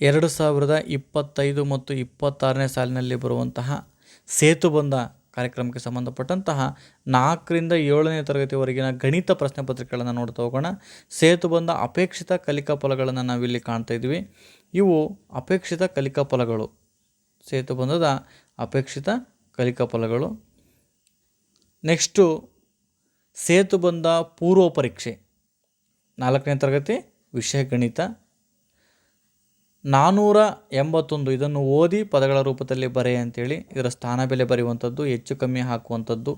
ಎರಡು ಸಾವಿರದ ಇಪ್ಪತ್ತೈದು ಮತ್ತು ಇಪ್ಪತ್ತಾರನೇ ಸಾಲಿನಲ್ಲಿ ಬರುವಂತಹ ಸೇತುಬಂಧ ಕಾರ್ಯಕ್ರಮಕ್ಕೆ ಸಂಬಂಧಪಟ್ಟಂತಹ ನಾಲ್ಕರಿಂದ ಏಳನೇ ತರಗತಿವರೆಗಿನ ಗಣಿತ ಪ್ರಶ್ನೆ ಪತ್ರಿಕೆಗಳನ್ನು ನೋಡ್ತಾ ಹೋಗೋಣ. ಸೇತುಬಂಧ ಅಪೇಕ್ಷಿತ ಕಲಿಕಾ ಫಲಗಳನ್ನು ನಾವಿಲ್ಲಿ ಕಾಣ್ತಾ ಇದ್ವಿ ಇವು ಅಪೇಕ್ಷಿತ ಕಲಿಕಾ ಫಲಗಳು. ಸೇತುಬಂಧದ ಅಪೇಕ್ಷಿತ ಕಲಿಕಾ ಫಲಗಳು. ನೆಕ್ಸ್ಟು ಸೇತುಬಂಧ ಪೂರ್ವ ಪರೀಕ್ಷೆ ನಾಲ್ಕನೇ ತರಗತಿ ವಿಷಯ ಗಣಿತ. ನಾನ್ನೂರ ಎಂಬತ್ತೊಂದು ಇದನ್ನು ಓದಿ ಪದಗಳ ರೂಪದಲ್ಲಿ ಬರೆ ಅಂತೇಳಿ ಇದರ ಸ್ಥಾನ ಬೆಲೆ ಬರೆಯುವಂಥದ್ದು, ಹೆಚ್ಚು ಕಮ್ಮಿ ಹಾಕುವಂಥದ್ದು,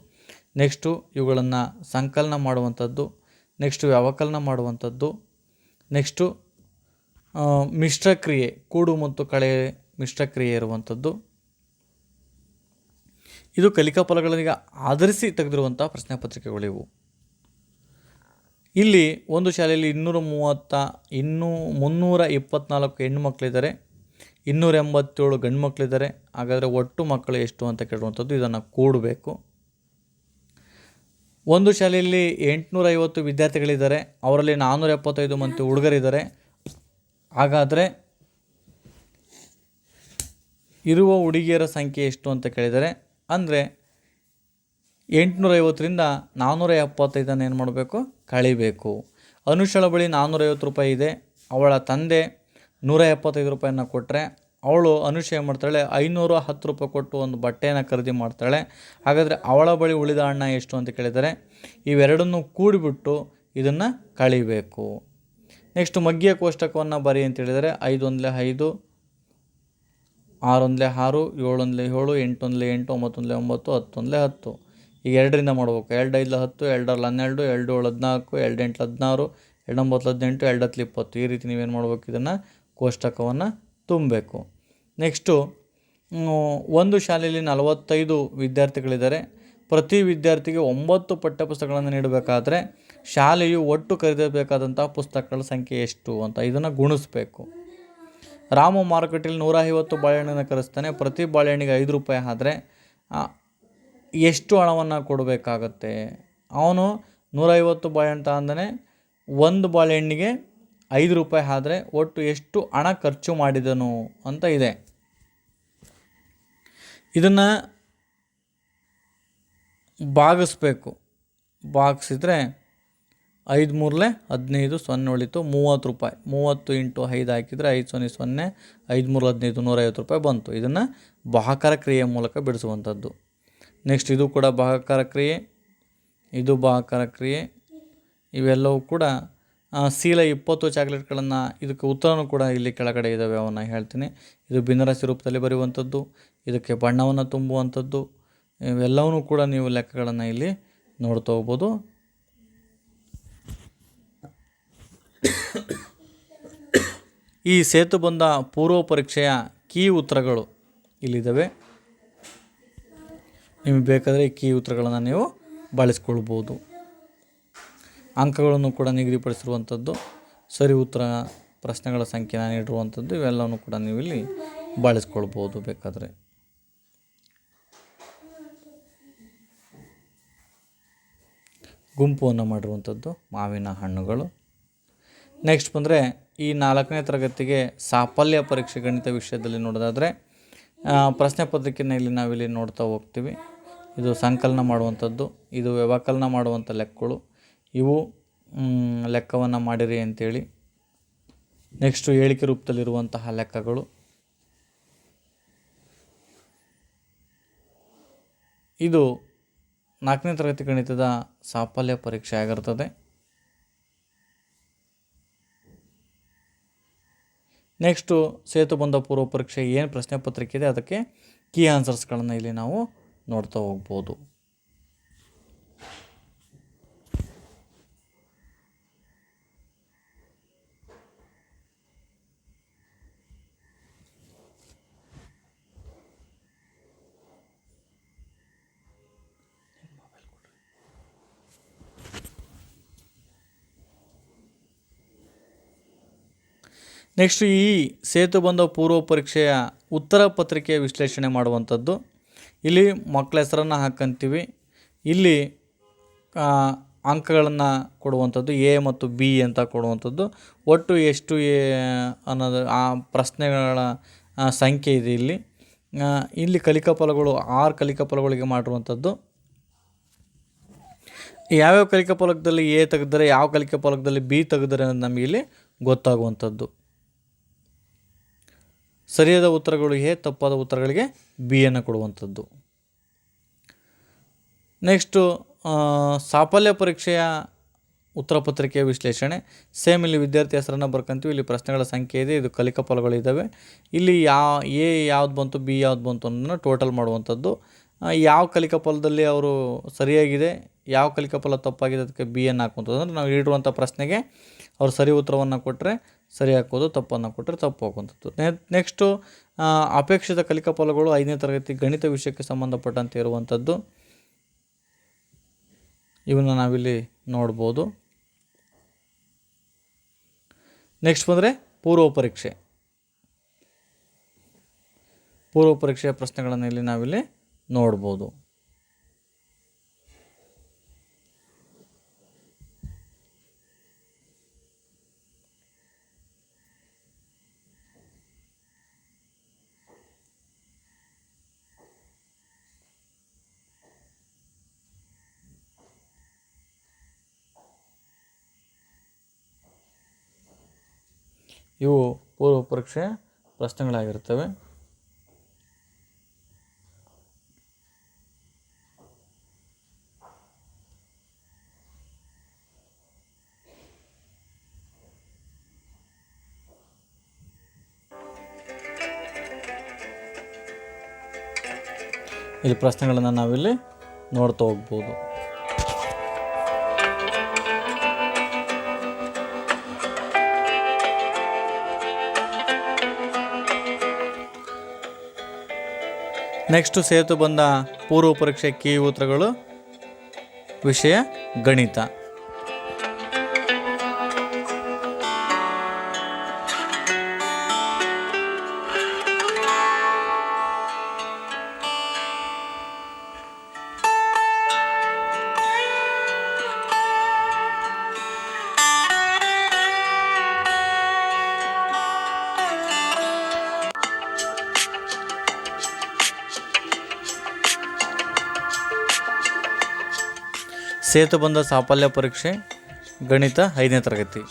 ನೆಕ್ಸ್ಟು ಇವುಗಳನ್ನು ಸಂಕಲನ ಮಾಡುವಂಥದ್ದು, ನೆಕ್ಸ್ಟು ವ್ಯವಕಲನ ಮಾಡುವಂಥದ್ದು, ನೆಕ್ಸ್ಟು ಮಿಶ್ರಕ್ರಿಯೆ ಮಿಶ್ರ ಕ್ರಿಯೆ ಕೂಡು ಮತ್ತು ಕಳೆ ಮಿಶ್ರಕ್ರಿಯೆ ಇರುವಂಥದ್ದು. ಇದು ಕಲಿಕಾ ಫಲಗಳಿಗೆ ಆಧರಿಸಿ ತೆಗೆದಿರುವಂಥ ಪ್ರಶ್ನೆ ಪತ್ರಿಕೆಗಳು ಇವು ಇಲ್ಲಿ ಒಂದು ಶಾಲೆಯಲ್ಲಿ ಇನ್ನೂರ ಮೂವತ್ತ ಇನ್ನೂ ಮುನ್ನೂರ ಇಪ್ಪತ್ನಾಲ್ಕು ಹೆಣ್ಣು ಮಕ್ಕಳಿದ್ದಾರೆ ಇನ್ನೂರ ಎಂಬತ್ತೇಳು ಗಂಡು ಮಕ್ಕಳಿದ್ದಾರೆ ಹಾಗಾದರೆ ಒಟ್ಟು ಮಕ್ಕಳು ಎಷ್ಟು ಅಂತ ಕೇಳುವಂಥದ್ದು ಇದನ್ನು ಕೂಡಬೇಕು. ಒಂದು ಶಾಲೆಯಲ್ಲಿ ಎಂಟುನೂರ ಐವತ್ತು ವಿದ್ಯಾರ್ಥಿಗಳಿದ್ದಾರೆ. ಅವರಲ್ಲಿ ನಾನ್ನೂರ ಎಪ್ಪತ್ತೈದು ಮಂದಿ ಹುಡುಗರಿದ್ದಾರೆ. ಹಾಗಾದರೆ ಇರುವ ಹುಡುಗಿಯರ ಸಂಖ್ಯೆ ಎಷ್ಟು ಅಂತ ಕೇಳಿದರೆ, ಅಂದರೆ ಎಂಟುನೂರ ಐವತ್ತರಿಂದ ನಾನ್ನೂರ ಎಪ್ಪತ್ತೈದನ್ನು ಏನು ಮಾಡಬೇಕು? ಕಳಿಬೇಕು. ಅನುಷಳ ಬಳಿ ನಾನ್ನೂರೈವತ್ತು ರೂಪಾಯಿ ಇದೆ. ಅವಳ ತಂದೆ ನೂರ ಎಪ್ಪತ್ತೈದು ರೂಪಾಯಿನ ಕೊಟ್ಟರೆ ಅವಳು ಅನುಷ ಏನು ಮಾಡ್ತಾಳೆ? ಐನೂರ ಹತ್ತು ರೂಪಾಯಿ ಕೊಟ್ಟು ಒಂದು ಬಟ್ಟೆಯನ್ನು ಖರೀದಿ ಮಾಡ್ತಾಳೆ. ಹಾಗಾದರೆ ಅವಳ ಬಳಿ ಉಳಿದ ಹಣ ಎಷ್ಟು ಅಂತ ಕೇಳಿದರೆ ಇವೆರಡನ್ನು ಕೂಡಿಬಿಟ್ಟು ಇದನ್ನು ಕಳಿಬೇಕು. ನೆಕ್ಸ್ಟ್ ಮಗ್ಗಿಯ ಕೋಷ್ಟಕವನ್ನು ಬರಿ ಅಂತೇಳಿದರೆ ಒಂದಲೇ ಐದು, ಆರೊಂದಲೇ ಆರು, ಏಳೊಂದಲೇ ಏಳು, ಎಂಟೊಂದಲೇ ಎಂಟು, ಒಂಬತ್ತೊಂದಲೇ ಒಂಬತ್ತು, ಹತ್ತೊಂದಲೇ ಹತ್ತು. ಈಗ ಎರಡರಿಂದ ಮಾಡ್ಬೇಕು. ಎರಡು ಐದು ಹತ್ತು, ಎರಡರಲ್ಲಿ ಹನ್ನೆರಡು, ಎರಡು ಏಳು ಹದಿನಾಲ್ಕು ಎರಡು ಎಂಟು ಹದಿನಾರು ಎರಡು ಒಂಬತ್ತು ಹದಿನೆಂಟು ಎರಡು ಹತ್ತು ಇಪ್ಪತ್ತು. ಈ ರೀತಿ ನೀವೇನು ಮಾಡ್ಬೇಕು? ಇದನ್ನು ಕೋಷ್ಟಕವನ್ನು ತುಂಬಬೇಕು. ನೆಕ್ಸ್ಟು ಒಂದು ಶಾಲೆಯಲ್ಲಿ ನಲವತ್ತೈದು ವಿದ್ಯಾರ್ಥಿಗಳಿದ್ದಾರೆ. ಪ್ರತಿ ವಿದ್ಯಾರ್ಥಿಗೆ ಒಂಬತ್ತು ಪಠ್ಯಪುಸ್ತಕಗಳನ್ನು ನೀಡಬೇಕಾದ್ರೆ ಶಾಲೆಯು ಒಟ್ಟು ಖರೀದಬೇಕಾದಂಥ ಪುಸ್ತಕಗಳ ಸಂಖ್ಯೆ ಎಷ್ಟು ಅಂತ ಇದನ್ನು ಗುಣಿಸ್ಬೇಕು. ರಾಮ ಮಾರುಕಟ್ಟೆಯಲ್ಲಿ ನೂರ ಐವತ್ತು ಬಾಳೆಹಣ್ಣನ್ನು ಕರೆಸ್ತಾನೆ. ಪ್ರತಿ ಬಾಳೆಹಣ್ಣಿಗೆ ಐದು ರೂಪಾಯಿ ಆದರೆ ಎಷ್ಟು ಹಣವನ್ನು ಕೊಡಬೇಕಾಗತ್ತೆ? ಅವನು ನೂರೈವತ್ತು ಬಾಳೆಹಣ್ಣು ಅಂದನೆ, ಒಂದು ಬಾಳೆಹಣ್ಣಿಗೆ ಐದು ರೂಪಾಯಿ ಆದರೆ ಒಟ್ಟು ಎಷ್ಟು ಹಣ ಖರ್ಚು ಮಾಡಿದನು ಅಂತ ಇದೆ. ಇದನ್ನು ಭಾಗಿಸ್ಬೇಕು. ಭಾಗಿಸಿದ್ರೆ ಐದು ಮೂರಲೆ ಹದಿನೈದು ಸೊನ್ನೆ ಉಳಿತು ಮೂವತ್ತು ರೂಪಾಯಿ. ಮೂವತ್ತು ಇಂಟು ಐದು ಹಾಕಿದರೆ ಐದು ಸೊನ್ನೆ ಸೊನ್ನೆ, ಐದು ಮೂರು ಹದಿನೈದು ನೂರೈವತ್ತು ರೂಪಾಯಿ ಬಂತು. ಇದನ್ನು ಭಾಕಾರ ಕ್ರಿಯೆ ಮೂಲಕ ಬಿಡಿಸುವಂಥದ್ದು. ನೆಕ್ಸ್ಟ್ ಇದು ಕೂಡ ಭಾಗಾಕಾರ ಕ್ರಿಯೆ, ಇದು ಭಾಗಾಕಾರ ಕ್ರಿಯೆ. ಇವೆಲ್ಲವೂ ಕೂಡ ಸೀಲ ಇಪ್ಪತ್ತು ಚಾಕ್ಲೇಟ್ಗಳನ್ನು ಇದಕ್ಕೆ ಉತ್ತರನೂ ಕೂಡ ಇಲ್ಲಿ ಕೆಳಗಡೆ ಇದ್ದಾವೆ ಅವನ್ನ ಹೇಳ್ತೀನಿ. ಇದು ಭಿನ್ನರಾಶಿ ರೂಪದಲ್ಲಿ ಬರೆಯುವಂಥದ್ದು, ಇದಕ್ಕೆ ಬಣ್ಣವನ್ನು ತುಂಬುವಂಥದ್ದು, ಇವೆಲ್ಲವನ್ನೂ ಕೂಡ ನೀವು ಲೆಕ್ಕಗಳನ್ನು ಇಲ್ಲಿ ನೋಡ್ತಾ ಹೋಗ್ಬೋದು. ಈ ಸೇತುಬಂಧ ಪೂರ್ವ ಪರೀಕ್ಷೆಯ ಕೀ ಉತ್ತರಗಳು ಇಲ್ಲಿದ್ದಾವೆ ನಿಮಗೆ ಬೇಕಾದರೆ ಈ ಕೀ ಉತ್ತರಗಳನ್ನು ನೀವು ಬಳಸ್ಕೊಳ್ಬೋದು. ಅಂಕಗಳನ್ನು ಕೂಡ ನಿಗದಿಪಡಿಸಿರುವಂಥದ್ದು, ಸರಿ ಉತ್ತರ ಪ್ರಶ್ನೆಗಳ ಸಂಖ್ಯೆನ ನೀಡಿರುವಂಥದ್ದು ಇವೆಲ್ಲವನ್ನು ಕೂಡ ನೀವು ಇಲ್ಲಿ ಬಳಸ್ಕೊಳ್ಬೋದು ಬೇಕಾದರೆ. ಗುಂಪನ್ನು ಮಾಡಿರುವಂಥದ್ದು, ಮಾವಿನ ಹಣ್ಣುಗಳು. ನೆಕ್ಸ್ಟ್ ಬಂದರೆ ಈ ನಾಲ್ಕನೇ ತರಗತಿಗೆ ಸಾಫಲ್ಯ ಪರೀಕ್ಷೆ ಗಣಿತ ವಿಷಯದಲ್ಲಿ ನೋಡೋದಾದರೆ ಪ್ರಶ್ನೆ ಪತ್ರಿಕೆಯನ್ನು ಇಲ್ಲಿ ನಾವಿಲ್ಲಿ ನೋಡ್ತಾ ಹೋಗ್ತೀವಿ. ಇದು ಸಂಕಲನ ಮಾಡುವಂಥದ್ದು, ಇದು ವ್ಯವಕಲನ ಮಾಡುವಂಥ ಲೆಕ್ಕಗಳು. ಇವು ಲೆಕ್ಕವನ್ನು ಮಾಡಿರಿ ಅಂತೇಳಿ ನೆಕ್ಸ್ಟು ಹೇಳಿಕೆ ರೂಪದಲ್ಲಿರುವಂತಹ ಲೆಕ್ಕಗಳು. ಇದು ನಾಲ್ಕನೇ ತರಗತಿ ಗಣಿತದ ಸಾಫಲ್ಯ ಪರೀಕ್ಷೆ ಆಗಿರ್ತದೆ. ನೆಕ್ಸ್ಟು ಸೇತುಬಂಧ ಪೂರ್ವ ಪರೀಕ್ಷೆ ಏನು ಪ್ರಶ್ನೆ ಪತ್ರಿಕೆ ಇದೆ, ಅದಕ್ಕೆ ಕೀ ಆನ್ಸರ್ಸ್ಗಳನ್ನು ಇಲ್ಲಿ ನಾವು ನೋಡ್ತಾ ಹೋಗ್ಬೋದು. ನೆಕ್ಸ್ಟ್ ಈ ಸೇತುಬಂಧ ಪೂರ್ವ ಪರೀಕ್ಷೆಯ ಉತ್ತರ ಪತ್ರಿಕೆಯ ವಿಶ್ಲೇಷಣೆ ಮಾಡುವಂಥದ್ದು. ಇಲ್ಲಿ ಮಕ್ಕಳ ಹೆಸರನ್ನು ಹಾಕಂತೀವಿ. ಇಲ್ಲಿ ಅಂಕಗಳನ್ನು ಕೊಡುವಂಥದ್ದು, ಎ ಮತ್ತು ಬಿ ಅಂತ ಕೊಡುವಂಥದ್ದು. ಒಟ್ಟು ಎಷ್ಟು ಎ ಅನ್ನೋದು, ಆ ಪ್ರಶ್ನೆಗಳ ಸಂಖ್ಯೆ ಇದೆ ಇಲ್ಲಿ. ಇಲ್ಲಿ ಕಲಿಕಾ ಫಲಗಳು ಆರು ಕಲಿಕಾ ಫಲಗಳಿಗೆ ಮಾಡಿರುವಂಥದ್ದು. ಯಾವ್ಯಾವ ಕಲಿಕಾ ಫಲಕದಲ್ಲಿ ಎ ತೆಗೆದರೆ ಯಾವ ಕಲಿಕಾ ಫಲಕದಲ್ಲಿ ಬಿ ತೆಗೆದರೆ ಅನ್ನೋದು ನಮಗೆ ಇಲ್ಲಿ ಗೊತ್ತಾಗುವಂಥದ್ದು. ಸರಿಯಾದ ಉತ್ತರಗಳು ಎ, ತಪ್ಪಾದ ಉತ್ತರಗಳಿಗೆ ಬಿ ಅನ್ನು ಕೊಡುವಂಥದ್ದು. ನೆಕ್ಸ್ಟು ಸಾಫಲ್ಯ ಪರೀಕ್ಷೆಯ ಉತ್ತರ ಪತ್ರಿಕೆಯ ವಿಶ್ಲೇಷಣೆ. ಸೇಮ್ ಇಲ್ಲಿ ವಿದ್ಯಾರ್ಥಿ ಹೆಸರನ್ನು ಬರ್ಕೊಂತೀವಿ, ಇಲ್ಲಿ ಪ್ರಶ್ನೆಗಳ ಸಂಖ್ಯೆ ಇದೆ, ಇದು ಕಲಿಕಾ ಫಲಗಳಿದ್ದಾವೆ ಇಲ್ಲಿ ಯಾ, ಎ ಯಾವ್ದು ಬಂತು, ಬಿ ಯಾವ್ದು ಬಂತು ಅನ್ನೋದನ್ನು ಟೋಟಲ್ ಮಾಡುವಂಥದ್ದು. ಯಾವ ಕಲಿಕಾ ಫಲದಲ್ಲಿ ಅವರು ಸರಿಯಾಗಿದೆ, ಯಾವ ಕಲಿಕಾ ಫಲ ತಪ್ಪಾಗಿದೆ, ಅದಕ್ಕೆ ಬಿ ಅನ್ನು ಹಾಕುವಂಥದ್ದು. ಅಂದರೆ ನಾವು ಇಡುವಂಥ ಪ್ರಶ್ನೆಗೆ ಅವರು ಸರಿ ಉತ್ತರವನ್ನು ಕೊಟ್ಟರೆ ಸರಿ ಹಾಕೋದು, ತಪ್ಪನ್ನು ಕೊಟ್ಟರೆ ತಪ್ಪು ಹಾಕುವಂಥದ್ದು ನೆಕ್ಸ್ಟು ಅಪೇಕ್ಷಿತ ಕಲಿಕಾ ಫಲಗಳು ಐದನೇ ತರಗತಿ ಗಣಿತ ವಿಷಯಕ್ಕೆ ಸಂಬಂಧಪಟ್ಟಂತೆ ಇರುವಂಥದ್ದು. ಇವನ್ನು ನಾವಿಲ್ಲಿ ನೋಡ್ಬೋದು. ನೆಕ್ಸ್ಟ್ ಬಂದರೆ ಪೂರ್ವ ಪರೀಕ್ಷೆ ಪೂರ್ವ ಪರೀಕ್ಷೆಯ ಪ್ರಶ್ನೆಗಳನ್ನು ಇಲ್ಲಿ ನಾವಿಲ್ಲಿ ನೋಡ್ಬೋದು. ಇವು ಪೂರ್ವ ಪರೀಕ್ಷೆಯ ಪ್ರಶ್ನೆಗಳಾಗಿರ್ತವೆ ಇಲ್ಲಿ ಪ್ರಶ್ನೆಗಳನ್ನು ನಾವಿಲ್ಲಿ ನೋಡ್ತಾ ಹೋಗ್ಬೋದು. ನೆಕ್ಸ್ಟು ಸೇತು ಬಂದ ಪೂರ್ವ ಪರೀಕ್ಷೆ ಕೀ ಉತ್ತರಗಳು ವಿಷಯ ಗಣಿತ. ಸೇತು ಬಂದ ಸಾಫಲ್ಯ ಪರೀಕ್ಷೆ ಗಣಿತ ಐದನೇ ತರಗತಿ.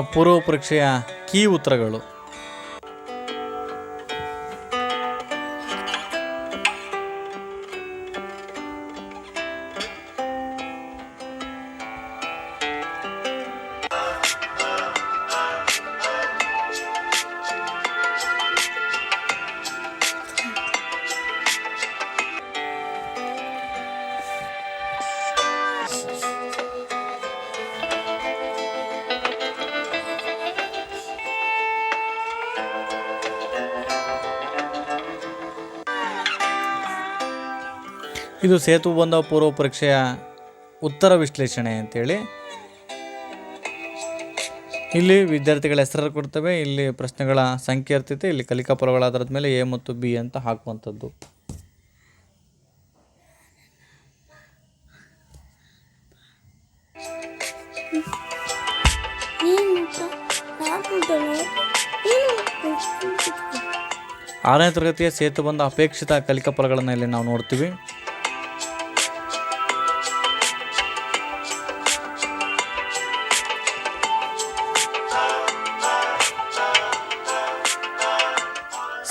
ಪೂರ್ವ ಪರೀಕ್ಷೆಯ ಕೀ ಉತ್ತರಗಳು. ಇದು ಸೇತು ಬಂದ ಪೂರ್ವ ಪರೀಕ್ಷೆಯ ಉತ್ತರ ವಿಶ್ಲೇಷಣೆ ಅಂತೇಳಿ. ಇಲ್ಲಿ ವಿದ್ಯಾರ್ಥಿಗಳ ಹೆಸರು ಕೊಡ್ತವೆ, ಇಲ್ಲಿ ಪ್ರಶ್ನೆಗಳ ಸಂಖ್ಯೆ ಇರ್ತೈತೆ, ಇಲ್ಲಿ ಕಲಿಕಾ ಫಲಗಳ ಆಧಾರದ ಮೇಲೆ ಎ ಮತ್ತು ಬಿ ಅಂತ ಹಾಕುವಂಥದ್ದು. ಆರನೇ ತರಗತಿಯ ಸೇತು ಬಂದ ಅಪೇಕ್ಷಿತ ಕಲಿಕಾ ಫಲಗಳನ್ನು ಇಲ್ಲಿ ನಾವು ನೋಡ್ತೀವಿ.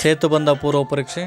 ಸೇತು ಬಂದ ಪೂರ್ವ ಪರೀಕ್ಷೆ.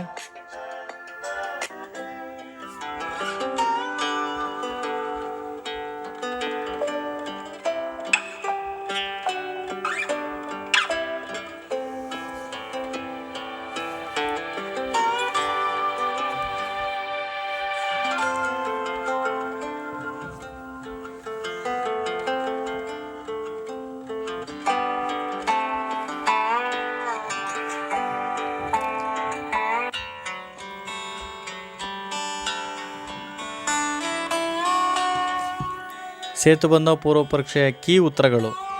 ಸೇತುಬಂಧ ಪೂರ್ವ ಪರೀಕ್ಷೆಯ ಕೀ ಉತ್ತರಗಳು.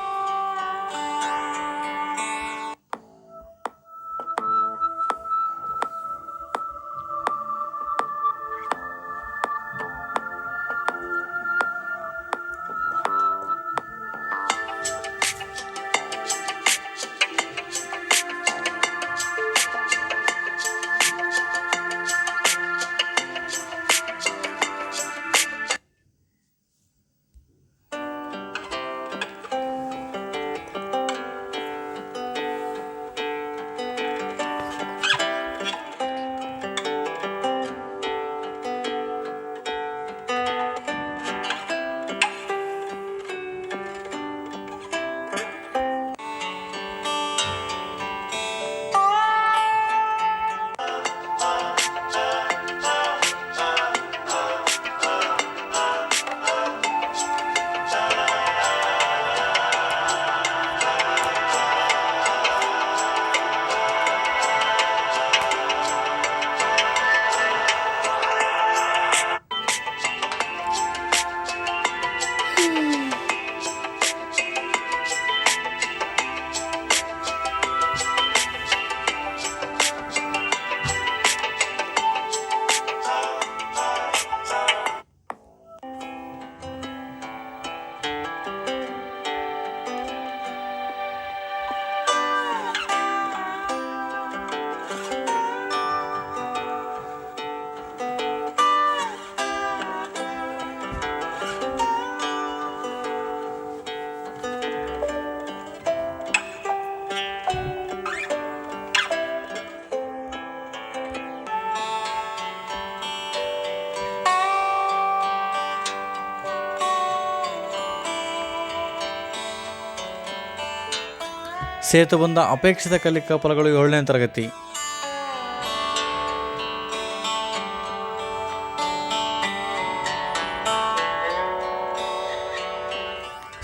ಸೇತುಬಂಧ ಅಪೇಕ್ಷಿತ ಕಲಿಕಾ ಫಲಗಳು ಏಳನೇ ತರಗತಿ.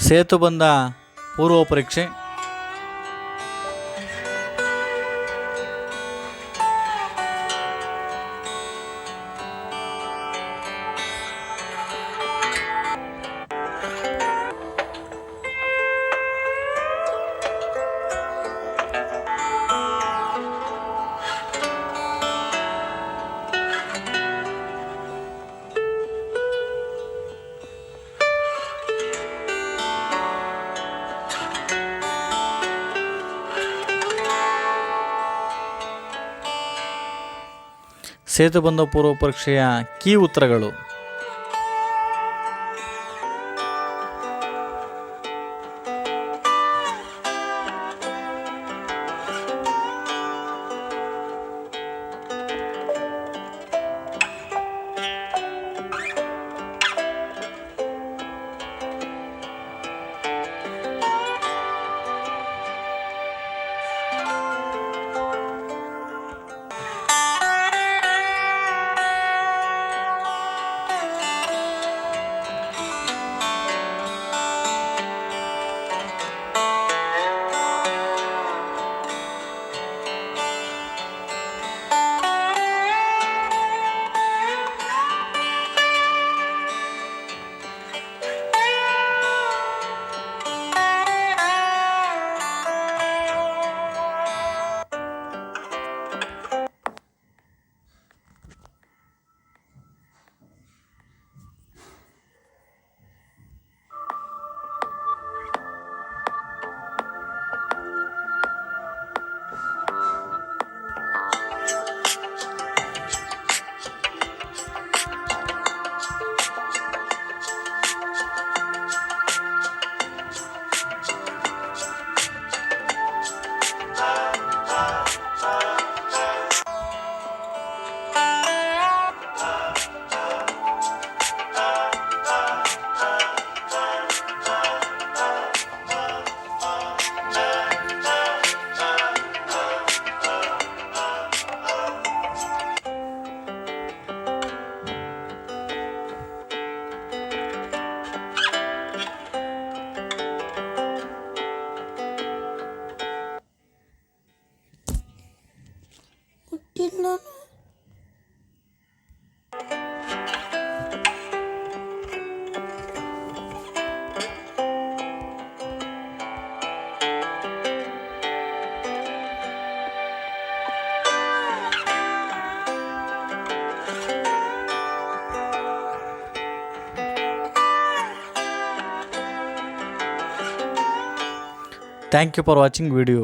ಸೇತು ಬಂದ ಪೂರ್ವ ಪರೀಕ್ಷೆ. ಸೇತುಬಂಧ ಪೂರ್ವ ಪರೀಕ್ಷೆಯ ಕೀ ಉತ್ತರಗಳು. Thank you for watching video